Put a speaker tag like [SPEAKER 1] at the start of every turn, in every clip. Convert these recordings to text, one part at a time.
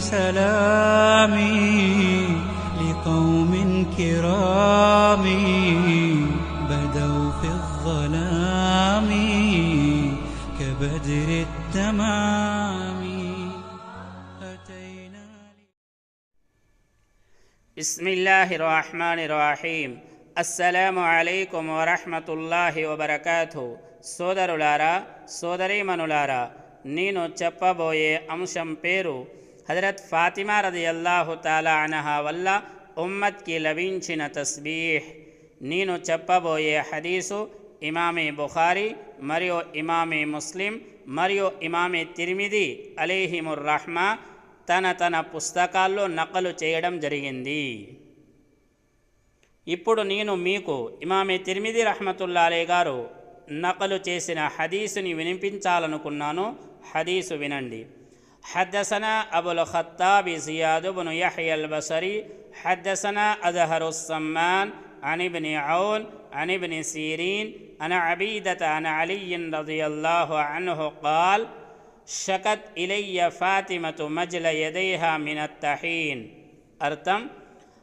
[SPEAKER 1] سلامي لقوم كرام بدوا في الظلام كبدر التمام أتينا
[SPEAKER 2] بسم الله الرحمن الرحيم అస్సలాము అలైకుం వరహమతుల్లాహి వబర్కాతు సోదరులారా సోదరీమణులారా నేను చెప్పబోయే అంశం పేరు హజరత్ ఫాతిమా రది తాలా అనహా వల్ల ఉమ్మత్కి లభించిన తస్బీహ్. నేను చెప్పబోయే హదీసు ఇమామే బుఖారి మరియు ఇమామే ముస్లిం మరియు ఇమామే తిరిమిది అలీహిముర్ రహ్మా తన తన పుస్తకాల్లో నకలు చేయడం జరిగింది. ఇప్పుడు నేను మీకు ఇమామే తిరిమిది రహమతుల్లాలే గారు నకలు చేసిన హదీసుని వినిపించాలనుకున్నాను. హదీసు వినండి. حدثنا أبو الخطاب زياد بن يحيى البصري حدثنا أزهر السمان عن ابن عون عن ابن سيرين عن عبيدة عن علي رضي الله عنه قال شكت إلي فاطمة مجل يديها من الطحين أرتم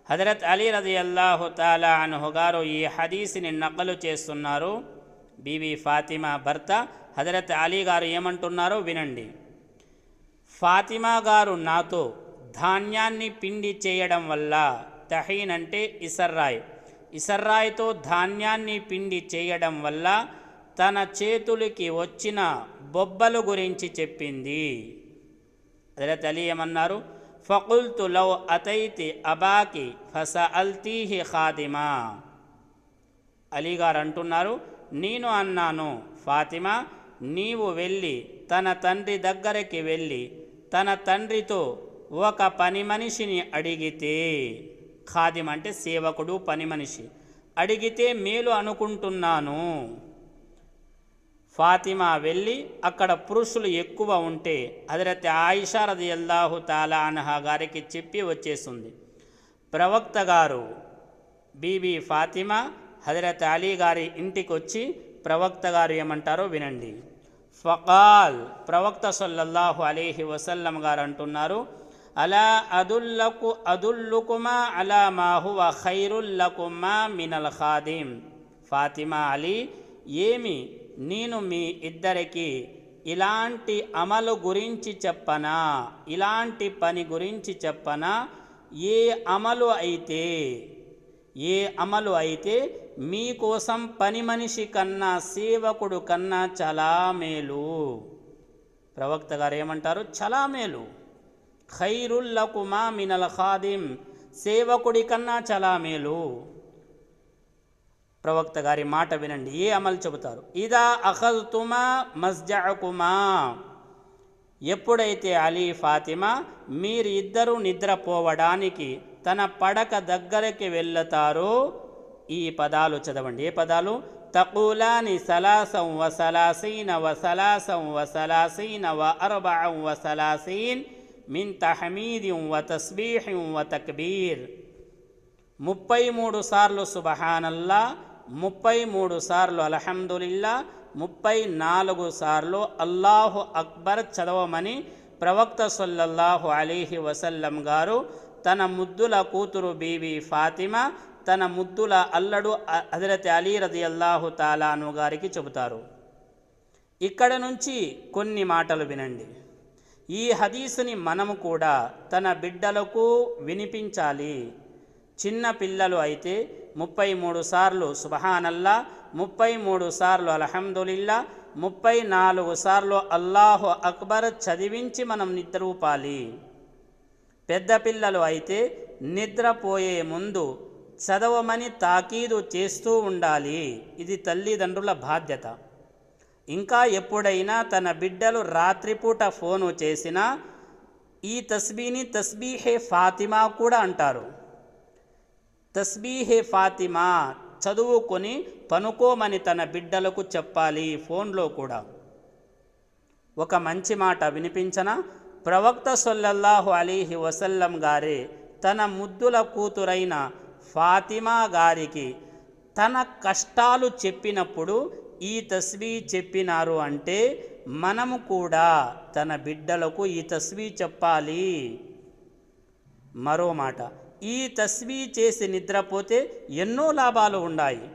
[SPEAKER 2] హజరత్ అలీ రది అల్లాహు తాలా అన్హు గారు ఈ హదీస్ని నకలు చేస్తున్నారు బీబీ ఫాతిమా భర్త హజరత్ అలీ గారు ఏమంటున్నారో వినండి ఫాతిమా గారు నాతో ధాన్యాన్ని పిండి చేయడం వల్ల తహీన్ అంటే ఇసర్రాయ్. ఇసర్రాయ్తో ధాన్యాన్ని పిండి చేయడం వల్ల తన చేతులకి వచ్చిన బొబ్బలు గురించి చెప్పింది. అదే తెలియమన్నారు ఏమన్నారు? ఫకుల్తు లవ్ అతైతి అబాకి ఫస అల్తీహి ఖాదిమా అలీగారు అంటున్నారు నేను అన్నాను ఫాతిమా నీవు వెళ్ళి తన తండ్రి దగ్గరికి వెళ్ళి తన తండ్రితో ఒక పని మనిషిని అడిగితే ఖాదిం అంటే సేవకుడు పని మనిషి అడిగితే మేలు అనుకుంటున్నాను. ఫాతిమా వెళ్ళి అక్కడ పురుషులు ఎక్కువ ఉంటే హజరత్ ఆయిషా రది అల్లాహు తాలా అనహా గారికి చెప్పి వచ్చేస్తుంది. ప్రవక్త గారు బీబీ ఫాతిమా హజరత్ అలీ గారి ఇంటికి వచ్చి ప్రవక్త గారు ఏమంటారో వినండి. ఫకాల్ ప్రవక్త సల్లల్లాహు అలీహి వసల్లం గారు అంటున్నారు అలా అదుల్లకు అదుల్లుకుమా అలా మాహువ ఖైరుల్లకుమా మినల్ ఖాదిం. ఫాతిమా అలీ ఏమి నేను మీ ఇద్దరికి ఇలాంటి అమలు గురించి చెప్పనా ఇలాంటి పని గురించి చెప్పనా ఏ అమలు అయితే ఏ అమలు అయితే మీకోసం పని మనిషి కన్నా సేవకుడు కన్నా చాలా మేలు. ప్రవక్త గారు ఏమంటారు? చాలా మేలు. ఖైరుల్లకుమా మినల్ ఖాదిం సేవకుడి కన్నా చాలా మేలు. ప్రవక్త గారి మాట వినండి. ఏ అమలు చెబుతారు? ఇదా అహల్తుమా మస్జకుమా ఎప్పుడైతే అలీ ఫాతిమా మీరు నిద్రపోవడానికి తన పడక దగ్గరికి వెళ్తారో ఈ పదాలు చదవండి. ఏ పదాలు? తకూలాని సలాసం వ సలాసీన వ సలాసం వ సలాసీన వ అర్బఅం వ సలాసీన్ మిన్ తహమీదిం వ తస్బీహిం వ తక్బీర్. ముప్పై మూడు సార్లు సుబహానల్లా ముప్పై మూడు సార్లు అలహందుల్లా ముప్పై నాలుగు సార్లు అల్లాహు అక్బర్ చదవమని ప్రవక్త సల్లల్లాహు అలీహి వసల్లం గారు తన ముద్దుల కూతురు బీబీ ఫాతిమా తన ముద్దుల అల్లడు హజరత్ అలీ రది అల్లాహు తాలాను గారికి చెబుతారు. ఇక్కడ నుంచి కొన్ని మాటలు వినండి. ఈ హదీసుని మనము కూడా తన బిడ్డలకు వినిపించాలి. చిన్న పిల్లలు అయితే ముప్పై మూడు సార్లు సుబహానల్లా ముప్పై మూడు సార్లు అలహందుల్లా ముప్పై నాలుగు సార్లు అల్లాహు అక్బర్ చదివించి మనం నిద్రూపాలి పెద్ద పిల్లలు అయితే నిద్రపోయే ముందు చదవమని తాకీదు చేస్తూ ఉండాలి. ఇది తల్లిదండ్రుల బాధ్యత. ఇంకా ఎప్పుడైనా తన బిడ్డలు రాత్రిపూట ఫోను చేసినా ఈ తస్బీని తస్బీహే ఫాతిమా కూడా అంటారు. తస్బీహే ఫాతిమా చదువుకొని పనుకోమని తన బిడ్డలకు చెప్పాలి ఫోన్లో కూడా. ఒక మంచి మాట వినిపించన? ప్రవక్త సొల్లల్లాహు అలీహి వసల్లం గారే తన ముద్దుల కూతురైన ఫాతిమా గారికి తన కష్టాలు చెప్పినప్పుడు ఈ తస్వీ చెప్పినారు అంటే మనము కూడా తన బిడ్డలకు ఈ తస్వీ చెప్పాలి. మరో మాట ఈ తస్వీ చేసి నిద్రపోతే ఎన్నో లాభాలు ఉన్నాయి.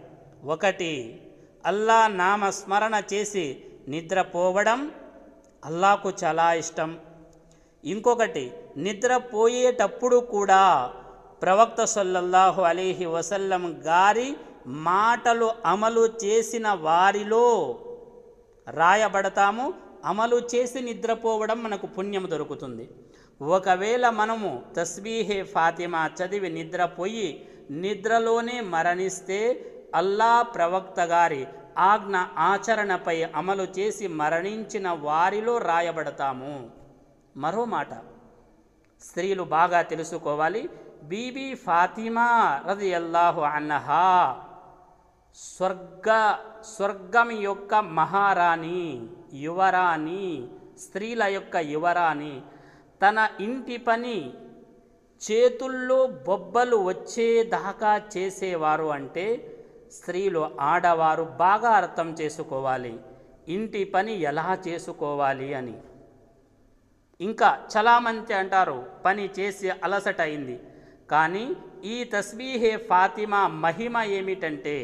[SPEAKER 2] ఒకటి అల్లా నామస్మరణ చేసి నిద్రపోవడం అల్లాకు చాలా ఇష్టం. ఇంకొకటి నిద్రపోయేటప్పుడు కూడా ప్రవక్త సల్లల్లాహు అలీహి వసల్లం గారి మాటలు అమలు చేసిన వారిలో రాయబడతాము. అమలు చేసి నిద్రపోవడం మనకు పుణ్యం దొరుకుతుంది. ఒకవేళ మనము తస్బీహే ఫాతిమా చదివి నిద్రపోయి నిద్రలోనే మరణిస్తే అల్లా ప్రవక్త గారి ఆజ్ఞ ఆచరణపై అమలు చేసి మరణించిన వారిలో రాయబడతాము. మరో మాట. స్త్రీలు బాగా తెలుసుకోవాలి. బీబీ ఫాతిమా రది అల్లాహు అన్నహా స్వర్గ స్వర్గం యొక్క మహారాణి యువరాణి స్త్రీల యొక్క యువరాణి తన ఇంటి పని చేతుల్లో బొబ్బలు వచ్చేదాకా చేసేవారు అంటే స్త్రీలు ఆడవారు బాగా అర్థం చేసుకోవాలి. ఇంటి పని ఎలా చేసుకోవాలి అని. ఇంకా చలామంతి అంటారు పని చేసి అలసట అయింది కానీ ఈ తస్బీహే ఫాతిమా మహిమ ఏమిటంటే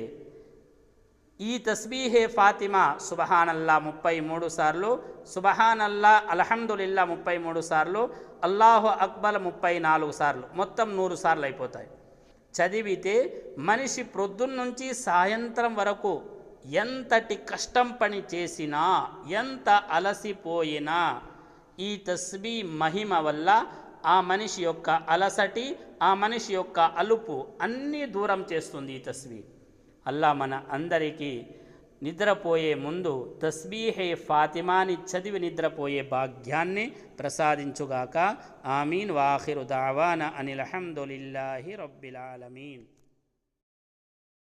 [SPEAKER 2] ఈ తస్బీహే ఫాతిమా సుబహానల్లా ముప్పై మూడు సార్లు సుబహానల్లా అల్హమ్దులిల్లా ముప్పై మూడు సార్లు అల్లాహు అక్బర్ ముప్పై నాలుగు సార్లు మొత్తం నూరు సార్లు అయిపోతాయి. చదివితే మనిషి ప్రొద్దున్నుంచి సాయంత్రం వరకు ఎంతటి కష్టం పని చేసినా ఎంత అలసిపోయినా ఈ తస్బీ మహిమ వల్ల ఆ మనిషి యొక్క అలసటి ఆ మనిషి యొక్క అలుపు అన్నీ దూరం చేస్తుంది ఈ తస్బీ. అల్లా మన అందరికీ నిద్రపోయే ముందు తస్బీహే ఫాతిమాని చదివి నిద్రపోయే భాగ్యాన్ని ప్రసాదించుగాక. ఆమీన్. వాఖిరు దావాన అనిల్ హమ్దులిల్లాహి రబ్బిలాలమీన్